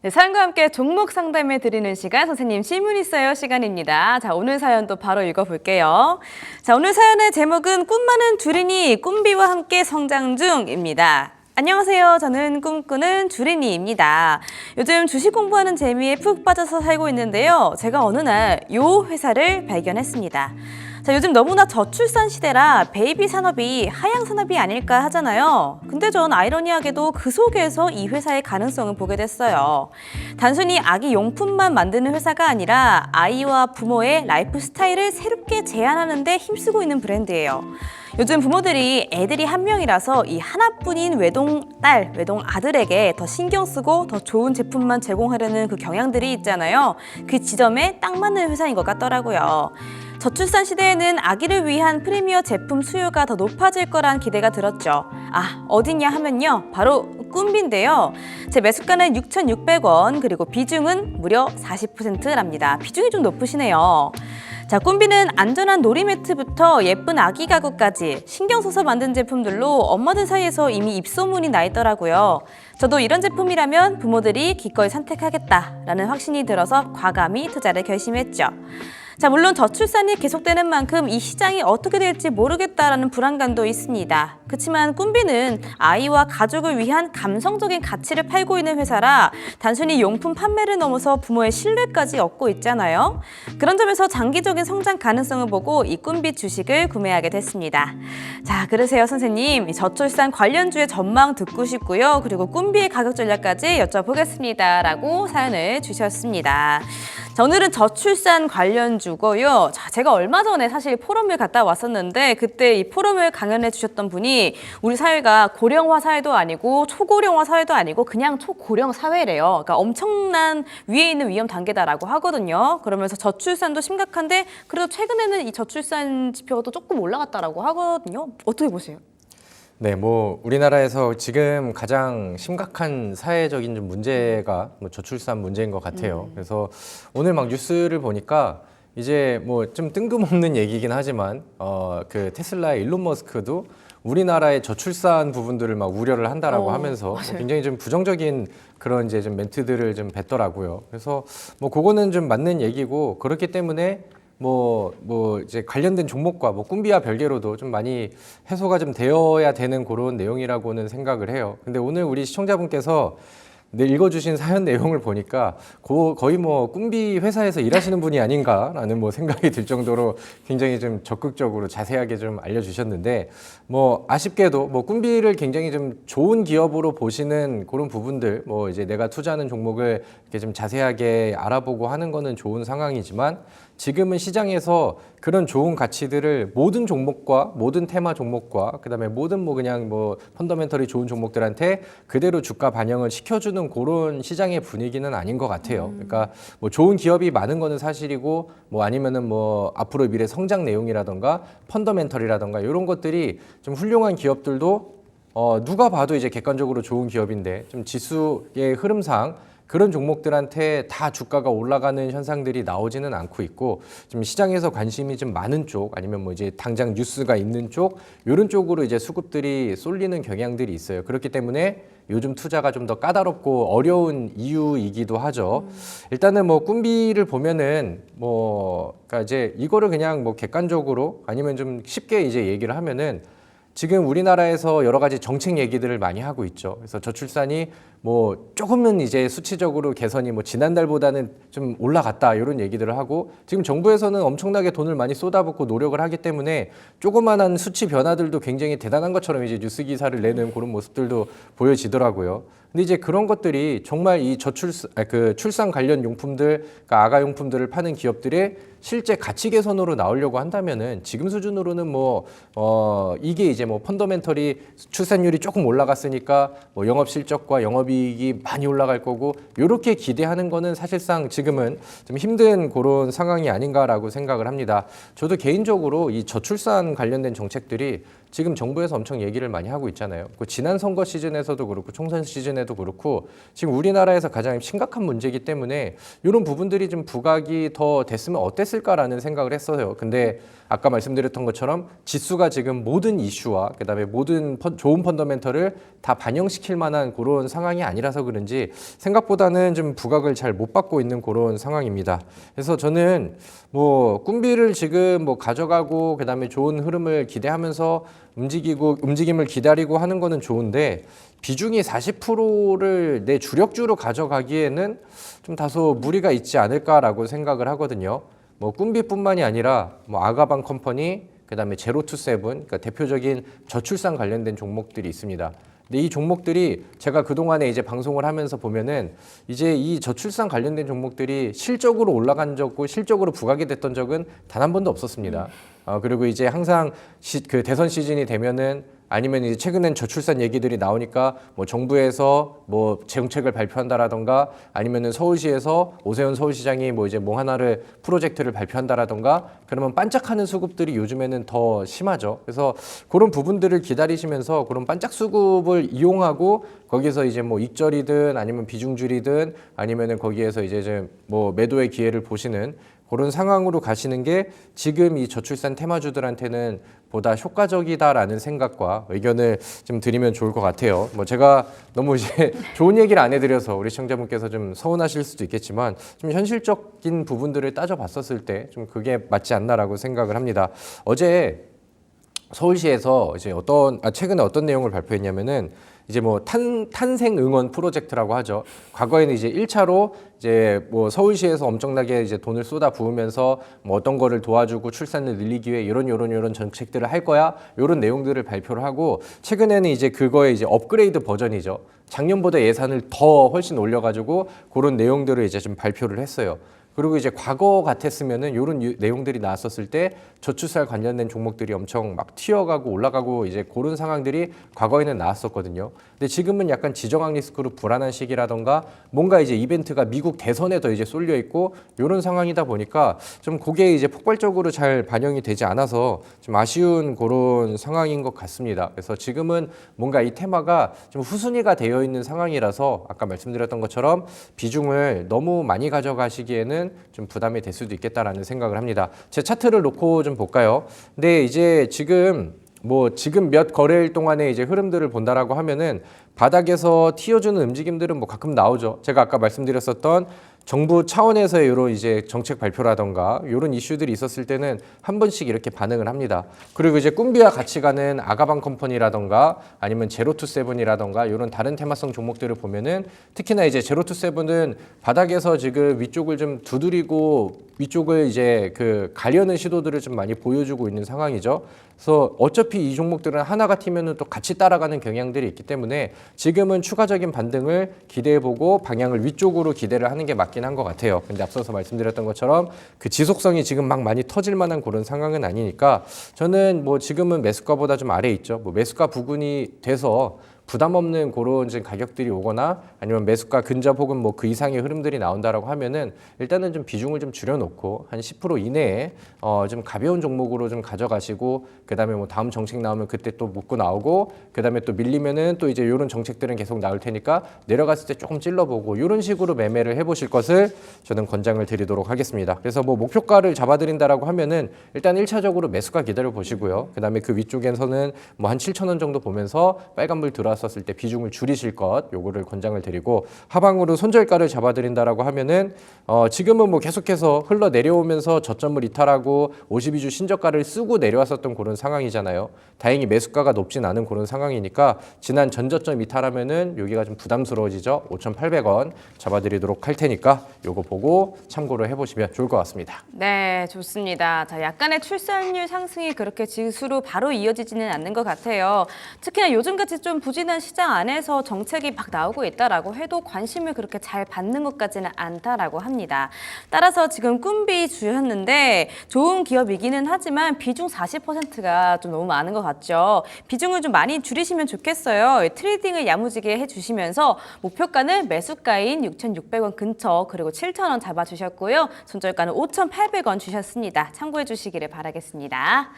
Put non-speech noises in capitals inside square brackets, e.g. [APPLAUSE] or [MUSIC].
네, 사연과 함께 종목 상담해 드리는 시간 선생님 질문 있어요 시간입니다. 자 오늘 사연도 바로 읽어볼게요. 자 오늘 사연의 제목은 꿈 많은 주린이 꿈비와 함께 성장 중입니다. 안녕하세요. 저는 꿈꾸는 주린이입니다. 요즘 주식 공부하는 재미에 푹 빠져서 살고 있는데요. 제가 어느 날 요 회사를 발견했습니다. 자, 요즘 너무나 저출산 시대라 베이비 산업이 하향 산업이 아닐까 하잖아요. 근데 전 아이러니하게도 그 속에서 이 회사의 가능성을 보게 됐어요. 단순히 아기 용품만 만드는 회사가 아니라 아이와 부모의 라이프 스타일을 새롭게 제안하는 데 힘쓰고 있는 브랜드예요. 요즘 부모들이 애들이 한 명이라서 이 하나뿐인 외동 딸, 외동 아들에게 더 신경 쓰고 더 좋은 제품만 제공하려는 그 경향들이 있잖아요. 그 지점에 딱 맞는 회사인 것 같더라고요. 저출산 시대에는 아기를 위한 프리미어 제품 수요가 더 높아질 거란 기대가 들었죠. 아, 어디냐 하면요. 바로 꿈비인데요. 제 매수가는 6,600원, 그리고 비중은 무려 40%랍니다. 비중이 좀 높으시네요. 자, 꿈비는 안전한 놀이매트부터 예쁜 아기 가구까지 신경 써서 만든 제품들로 엄마들 사이에서 이미 입소문이 나 있더라고요. 저도 이런 제품이라면 부모들이 기꺼이 선택하겠다라는 확신이 들어서 과감히 투자를 결심했죠. 자, 물론 저출산이 계속되는 만큼 이 시장이 어떻게 될지 모르겠다라는 불안감도 있습니다. 그렇지만 꿈비는 아이와 가족을 위한 감성적인 가치를 팔고 있는 회사라 단순히 용품 판매를 넘어서 부모의 신뢰까지 얻고 있잖아요. 그런 점에서 장기적인 성장 가능성을 보고 이 꿈비 주식을 구매하게 됐습니다. 자, 그러세요, 선생님. 이 저출산 관련주의 전망 듣고 싶고요. 그리고 꿈비의 가격 전략까지 여쭤보겠습니다. 라고 사연을 주셨습니다. 자, 오늘은 저출산 관련주고요. 자, 제가 얼마 전에 사실 포럼을 갔다 왔었는데 그때 이 포럼을 강연해 주셨던 분이 우리 사회가 고령화 사회도 아니고 초고령화 사회도 아니고 그냥 초고령 사회래요. 그러니까 엄청난 위에 있는 위험 단계다라고 하거든요. 그러면서 저출산도 심각한데 그래도 최근에는 이 저출산 지표가 또 조금 올라갔다라고 하거든요. 어떻게 보세요? 네, 뭐 우리나라에서 지금 가장 심각한 사회적인 좀 문제가 뭐 저출산 문제인 것 같아요. 그래서 오늘 막 뉴스를 보니까 이제 뭐 좀 뜬금없는 얘기긴 하지만 어 그 테슬라의 일론 머스크도 우리나라의 저출산 부분들을 막 우려를 한다라고 어, 하면서 뭐 굉장히 좀 부정적인 그런 이제 좀 멘트들을 좀 뱉더라고요. 그래서 뭐 그거는 좀 맞는 얘기고 그렇기 때문에 뭐, 뭐 이제 관련된 종목과 뭐 꿈비와 별개로도 좀 많이 해소가 좀 되어야 되는 그런 내용이라고는 생각을 해요. 근데 오늘 우리 시청자분께서 네, 읽어주신 사연 내용을 보니까 고, 거의 뭐 꿈비 회사에서 일하시는 분이 아닌가라는 뭐 생각이 들 정도로 굉장히 좀 적극적으로 자세하게 좀 알려주셨는데 뭐 아쉽게도 뭐 꿈비를 굉장히 좀 좋은 기업으로 보시는 그런 부분들 뭐 이제 내가 투자하는 종목을 이렇게 좀 자세하게 알아보고 하는 거는 좋은 상황이지만 지금은 시장에서 그런 좋은 가치들을 모든 종목과 모든 테마 종목과 그다음에 모든 뭐 그냥 뭐 펀더멘털이 좋은 종목들한테 그대로 주가 반영을 시켜주는 그런 시장의 분위기는 아닌 것 같아요. 그러니까 뭐 좋은 기업이 많은 거는 사실이고 뭐 아니면은 뭐 앞으로 미래 성장 내용이라던가 펀더멘털이라던가 이런 것들이 좀 훌륭한 기업들도 어, 누가 봐도 이제 객관적으로 좋은 기업인데 좀 지수의 흐름상 그런 종목들한테 다 주가가 올라가는 현상들이 나오지는 않고 있고 좀 시장에서 관심이 좀 많은 쪽 아니면 뭐 이제 당장 뉴스가 있는 쪽 이런 쪽으로 이제 수급들이 쏠리는 경향들이 있어요. 그렇기 때문에 요즘 투자가 좀 더 까다롭고 어려운 이유이기도 하죠. 일단은 뭐 꿈비를 보면은 뭐 그러니까 이제 이거를 그냥 뭐 객관적으로 아니면 좀 쉽게 이제 얘기를 하면은 지금 우리나라에서 여러 가지 정책 얘기들을 많이 하고 있죠. 그래서 저출산이 뭐 조금은 이제 수치적으로 개선이 뭐 지난달보다는 좀 올라갔다 이런 얘기들을 하고 지금 정부에서는 엄청나게 돈을 많이 쏟아붓고 노력을 하기 때문에 조그만한 수치 변화들도 굉장히 대단한 것처럼 이제 뉴스 기사를 내는 그런 모습들도 보여지더라고요. 근데 이제 그런 것들이 정말 이 저출산 아, 그 출산 관련 용품들, 그러니까 아가 용품들을 파는 기업들의 실제 가치 개선으로 나오려고 한다면은 지금 수준으로는 뭐 어 이게 이제 뭐 펀더멘털이 출산율이 조금 올라갔으니까 뭐 영업 실적과 영업 이익이 많이 올라갈 거고 이렇게 기대하는 거는 사실상 지금은 좀 힘든 그런 상황이 아닌가라고 생각을 합니다. 저도 개인적으로 이 저출산 관련된 정책들이 지금 정부에서 엄청 얘기를 많이 하고 있잖아요. 그 지난 선거 시즌에서도 그렇고 총선 시즌에도 그렇고 지금 우리나라에서 가장 심각한 문제이기 때문에 이런 부분들이 좀 부각이 더 됐으면 어땠 을까라는 생각을 했어요. 근데 아까 말씀드렸던 것처럼 지수가 지금 모든 이슈와 그다음에 모든 펀- 좋은 펀더멘털을 다 반영시킬 만한 그런 상황이 아니라서 그런지 생각보다는 좀 부각을 잘 못 받고 있는 그런 상황입니다. 그래서 저는 뭐 꿈비를 지금 뭐 가져가고 그다음에 좋은 흐름을 기대하면서 움직이고 움직임을 기다리고 하는 거는 좋은데 비중이 40%를 내 주력주로 가져가기에는 좀 다소 무리가 있지 않을까라고 생각을 하거든요. 뭐 꿈비뿐만이 아니라 뭐 아가방 컴퍼니 그다음에 제로투 세븐 그러니까 대표적인 저출산 관련된 종목들이 있습니다. 근데 이 종목들이 제가 그동안에 이제 방송을 하면서 보면은 이제 이 저출산 관련된 종목들이 실적으로 올라간 적고 실적으로 부각이 됐던 적은 단 한 번도 없었습니다. 어, 그리고 이제 항상 시, 그 대선 시즌이 되면은 아니면 이제 최근엔 저출산 얘기들이 나오니까 뭐 정부에서 뭐 정책을 발표한다라던가 아니면은 서울시에서 오세훈 서울시장이 뭐 이제 뭐 하나를 프로젝트를 발표한다라던가 그러면 반짝하는 수급들이 요즘에는 더 심하죠. 그래서 그런 부분들을 기다리시면서 그런 반짝 수급을 이용하고 거기서 이제 뭐 익절이든 아니면 비중줄이든 아니면은 거기에서 이제 좀뭐 매도의 기회를 보시는 그런 상황으로 가시는 게 지금 이 저출산 테마주들한테는 보다 효과적이다라는 생각과 의견을 좀 드리면 좋을 것 같아요. 뭐 제가 너무 이제 [LAUGHS] 좋은 얘기를 안 해드려서 우리 시청자분께서 좀 서운하실 수도 있겠지만 좀 현실적인 부분들을 따져봤었을 때 좀 그게 맞지 않나라고 생각을 합니다. 어제 서울시에서 이제 어떤 아 최근에 어떤 내용을 발표했냐면은 이제 뭐 탄, 탄생 응원 프로젝트라고 하죠. 과거에는 이제 1차로 이제 뭐 서울시에서 엄청나게 이제 돈을 쏟아 부으면서 뭐 어떤 거를 도와주고 출산을 늘리기 위해 이런 이런 이런 정책들을 할 거야. 이런 내용들을 발표를 하고 최근에는 이제 그거의 이제 업그레이드 버전이죠. 작년보다 예산을 더 훨씬 올려 가지고 그런 내용들을 이제 좀 발표를 했어요. 그리고 이제 과거 같았으면은 이런 내용들이 나왔었을 때 저출산 관련된 종목들이 엄청 막 튀어가고 올라가고 이제 그런 상황들이 과거에는 나왔었거든요. 근데 지금은 약간 지정학 리스크로 불안한 시기라던가 뭔가 이제 이벤트가 미국 대선에 더 이제 쏠려 있고 이런 상황이다 보니까 좀 그게 이제 폭발적으로 잘 반영이 되지 않아서 좀 아쉬운 그런 상황인 것 같습니다. 그래서 지금은 뭔가 이 테마가 좀 후순위가 되어 있는 상황이라서 아까 말씀드렸던 것처럼 비중을 너무 많이 가져가시기에는 좀 부담이 될 수도 있겠다라는 생각을 합니다. 제 차트를 놓고 좀 볼까요? 근데 이제 지금 뭐 지금 몇 거래일 동안에 이제 흐름들을 본다라고 하면은 바닥에서 튀어주는 움직임들은 뭐 가끔 나오죠. 제가 아까 말씀드렸었던 정부 차원에서의 이런 이제 정책 발표라던가 이런 이슈들이 있었을 때는 한 번씩 이렇게 반응을 합니다. 그리고 이제 꿈비와 같이 가는 아가방 컴퍼니라던가 아니면 제로투 세븐이라던가 이런 다른 테마성 종목들을 보면은 특히나 이제 제로투 세븐은 바닥에서 지금 위쪽을 좀 두드리고 위쪽을 이제 그 가려는 시도들을 좀 많이 보여주고 있는 상황이죠. 그래서 어차피 이 종목들은 하나가 튀면은 또 같이 따라가는 경향들이 있기 때문에 지금은 추가적인 반등을 기대해보고 방향을 위쪽으로 기대를 하는 게 맞긴 한 것 같아요. 근데 앞서서 말씀드렸던 것처럼 그 지속성이 지금 막 많이 터질 만한 그런 상황은 아니니까 저는 뭐 지금은 매수가보다 좀 아래 에 있죠. 뭐 매수가 부근이 돼서 부담 없는 그런 이제 가격들이 오거나 아니면 매수가 근접 혹은 뭐 그 이상의 흐름들이 나온다라고 하면은 일단은 좀 비중을 좀 줄여놓고 한 10% 이내에 어 좀 가벼운 종목으로 좀 가져가시고 그다음에 뭐 다음 정책 나오면 그때 또 묶고 나오고 그다음에 또 밀리면은 또 이제 이런 정책들은 계속 나올 테니까 내려갔을 때 조금 찔러보고 이런 식으로 매매를 해보실 것을 저는 권장을 드리도록 하겠습니다. 그래서 뭐 목표가를 잡아드린다라고 하면은 일단 1차적으로 매수가 기다려 보시고요. 그다음에 그 위쪽에서는 뭐 한 7천 원 정도 보면서 빨간불 들어 왔었을 때 비중을 줄이실 것 요거를 권장을 드리고 하방으로 손절가를 잡아드린다라고 하면은 어 지금은 뭐 계속해서 흘러 내려오면서 저점을 이탈하고 52주 신저가를 쓰고 내려왔었던 그런 상황이잖아요. 다행히 매수가가 높진 않은 그런 상황이니까 지난 전저점 이탈하면은 여기가 좀 부담스러워지죠. 5,800원 잡아드리도록 할 테니까 요거 보고 참고를 해보시면 좋을 것 같습니다. 네, 좋습니다. 자, 약간의 출산율 상승이 그렇게 지수로 바로 이어지지는 않는 것 같아요. 특히나 요즘같이 좀 부진 한 시장 안에서 정책이 막 나오고 있다라고 해도 관심을 그렇게 잘 받는 것 같지는 않다라고 합니다. 따라서 지금 꿈비 주였는데 좋은 기업이기는 하지만 비중 40%가 좀 너무 많은 것 같죠. 비중을 좀 많이 줄이시면 좋겠어요. 트레이딩을 야무지게 해주시면서 목표가는 매수가인 6,600원 근처 그리고 7,000원 잡아주셨고요. 손절가는 5,800원 주셨습니다. 참고해 주시기를 바라겠습니다.